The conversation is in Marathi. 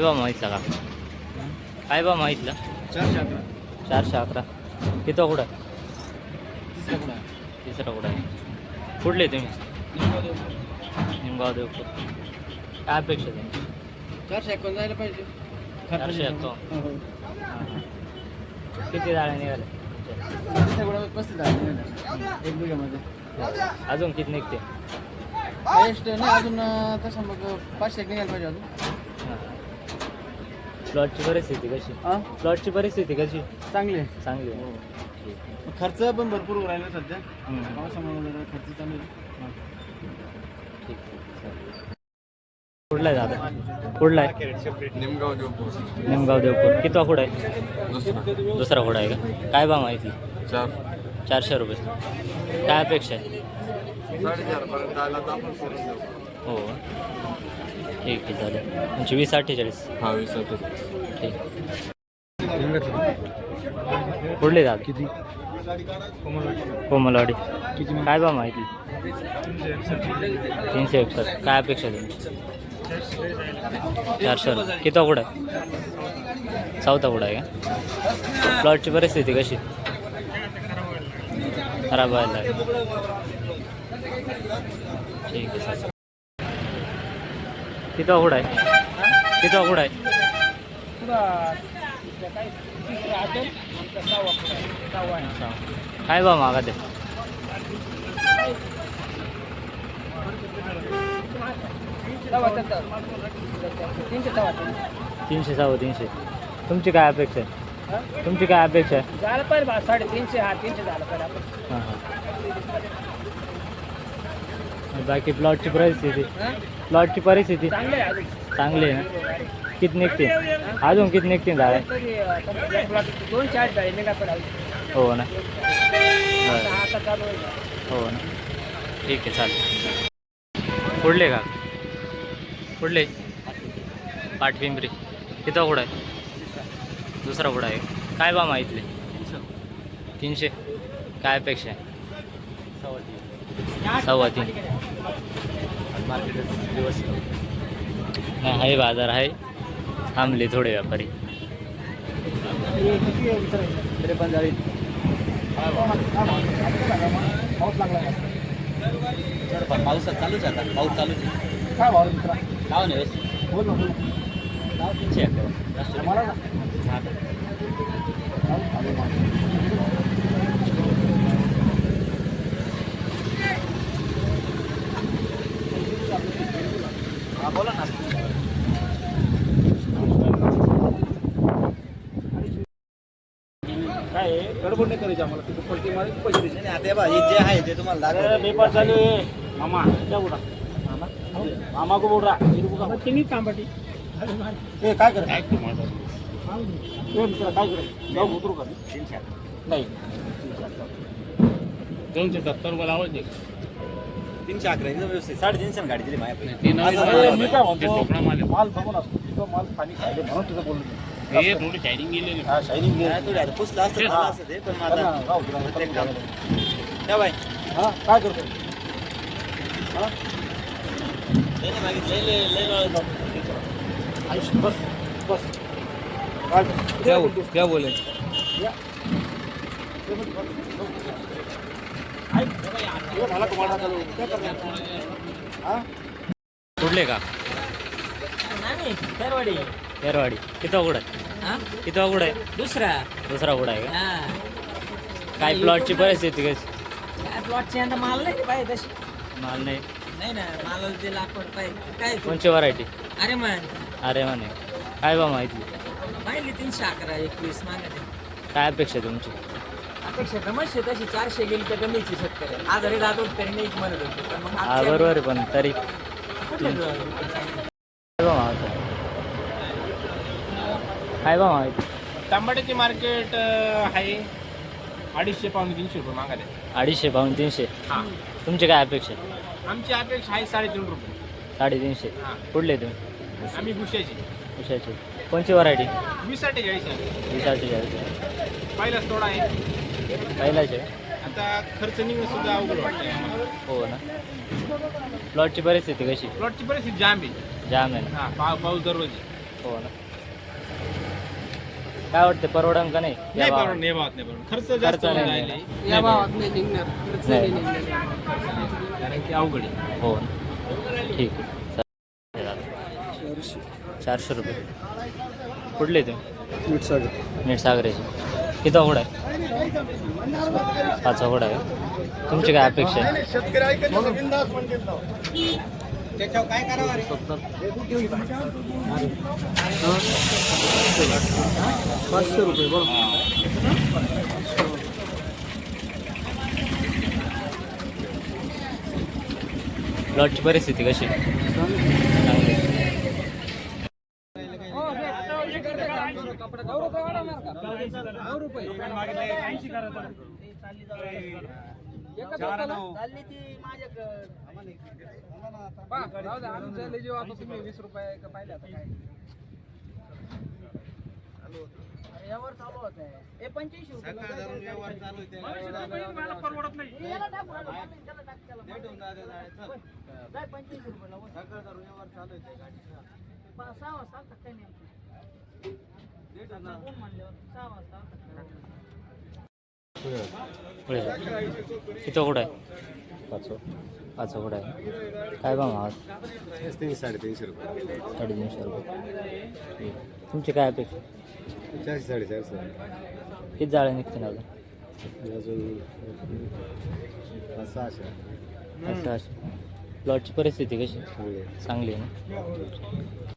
काय भाव माहितला का? काय भाव माहितला? चारशे अकरा चारशे अकरा किती कुठं? तिसरा कुठं तिसरा कुठं आहे? कुठले तुम्ही? निमगाव देवपूर काय अपेक्षा तुमची? चारशे एकावन्न जायला पाहिजे. चारशे एकावन्न. हो, हो. किती जाळ्या निघाले तिसऱ्या गुणामध्ये पस्तीस झाले एक बिघामध्ये. अजून किती निघते अजून तसं मग पाचशे निघायला पाहिजे अजून. प्लॉटची परिस्थिती कशी? हां प्लॉटची परिस्थिती कशी? चांगले चांगली आहे. ठीक आहे. खर्च पण भरपूर राहिला सध्या. हम्म. पावसामुळे जरा खर्च चालू आहे. ठीक आहे. चालेल. कुठला आहे दादा? कुठला आहे? निमगाव देवपूर. निमगाव देवपूर किती कुठं आहे? दुसरा दुसरा कुठं आहे का? काय भाव माहिती? चार. चारशे रुपये. काय अपेक्षा आहे? साडेचार पर्यंत आला तर आपण सोडून देऊ. हो. ठीक आहे चालेल. म्हणजे वीस अठ्ठेचाळीस. हा वीस ठीक. कुठले दादा किती? कोमलवाडी. काय भाव माहिती? तीनशे एकसष्ट. काय अपेक्षा तुमची? चारशे किती कुठं आहे? चौथा कुठं आहे का? प्लॉटची परिस्थिती कशी? खराब व्हायला ठीक आहे सर किती कुठं आहे. किती कुठं आहे. काय भाव मागा ते तीनशे सव्वा तीनशे. तुमची काय अपेक्षा आहे? तुमची काय अपेक्षा आहे? झालं पाहिजे बा साडेतीनशे हा तीनशे झालं पाहिजे. आपण हां हां. बाकी परिस्थिती. प्लॉटची परिस्थिती. चांगले आहे अजून चांगली आहे ना? किती निघते अजून किती निघते झाडे? दोन चार. हो ना. चालू हो ना. ठीक आहे, चालेल. कुठले का? कुठले पाठपिंपरी किती कुठं आहे? दुसरा कुठं आहे? काय बा माहितले तीनशे. काय अपेक्षा आहे? सव्वा तीन. दिवस. नाही आहे बाजार आहे थांबले थोडे व्यापारी. तरी पण जाईल पाऊस लागला पावसात चालूच आता. पाऊस चालूच काय भाव मित्रा? नाव नाही बोल बोल तीनशे अकरा मला ना पाऊस चालू आहे. हा बोला ना. काय आहे? गडबड नाही करायची आम्हाला. तिथे पलटी मारायची पैसे द्यायचे. आता बा हे जे आहे ते तुम्हाला अरे दाखवतो. बेपार चालू आहे मामा क्या बोला मामा. मामा को बोल रहा है इनको का तांबाटी. ए काय कर ए मित्र काय कर जाऊ उतरू का? नाही. दोनशे सत्तर रुपये लावायचे. तीनशे अकरा व्यवस्थित साडेतीनशे गाडी दिली माझ्या मी काय ते म्हणतो माल. बघून असतो तुझं माल पाणी खायले म्हणून तुझं बोललो हे थोडी शायनिंग गेलेली हा शायनिंग आता पुसलं असतं असतं ते पण प्रत्येक. त्या बाई. हा काय करतो? हा? त्याने मागितलं लय लय लय वेळा आयुष्य बस बस. काय क्या क्या बोले या चालू काय करणार हा कुठले का? येरवाडी किती उघड आहे. किती उघड आहे. दुसरा. दुसरा उघड आहे का? हा. काय प्लॉटची परिस्थिती कशी? काय प्लॉटची आता माल नाही पाहिजे तशी? माल नाही. नाही ना मालाला ते लाकूड पाहिजे. काय? कोणची व्हरायटी अरे मन अरे म्हणे काय बा माहिती? पाहिली तीनशे अकरा एकवीस मागते काय अपेक्षा तुमची? अपेक्षा तशी चारशे गेली तर कमीची शेतकरी आजारी जात होत तरी नाही म्हणत होते पण मग हा आजच्या- बरोबर आहे पण तरी कुठलं? काय बा काय तांबाट्याचे मार्केट आहे. अडीचशे पावणे तीनशे रुपये मागायला अडीचशे पाऊन तीनशे. हा. तुमची काय अपेक्षा आमची अपेक्षा आहे साडेतीन रुपये. साडेतीनशे. हा. कुठले तुम्ही? आम्ही गुशाची उशाची कोणची व्हरायटी? वीस अठ्ठेचाळीस आहे. वीस अठ्ठेचाळीस पहिलाच थोडा आहे. पहिलाच. आहे आता खर्च निघणं सुद्धा अवघड वाटतंय आम्हाला. हो ना. प्लॉटची परिस्थिती कशी? प्लॉटची परिस्थिती जाम आहे. जाम आहे ना. हा पा पाऊस दररोज आहे. हो ना. काय वाटते परवडन का नाही? या नाही भावात? भावात नाही. खर्च खर्च जास्त नाही. राहिले. नाही. या भावात नाही निघणार. खर्च नाही. नाही. निघणार. कारण की अवघड आहे. हो ना. ठीक आहे. चालेल. चारशे रुपये. कुठले ते? मीठ सागरेचे. किती घोडा आहे. पाच घोडा आहे. तुमची काय अपेक्षा आहे? पाचशे रुपये बरं प्लॉटची परिस्थिती कशी चांगली यावर चालू होत आहे हे पंच्याऐंशी रुपये सकाळ धरून व्यवहार चालू आहे मला परवडत नाही याला टाक, याला टाक, त्याला टाक, त्याला टाक. भेटून जाते जाय, चल. जाय व्यवहार चालू आहे त्या गाडीचा. पा- काय नाही आमचं. भेटून सहा वाजता किती घोडा आहे? पाच. पाच घोडा आहे? काय बा मागत तीनशे साडेतीनशे रुपये. साडेतीनशे रुपये. तुमची काय अपेक्षा? चारशे साडेचारशे. किती जाळे निघते ना अजून सहाशे. असं असं प्लॉटची परिस्थिती कशी? चांगली आहे ना?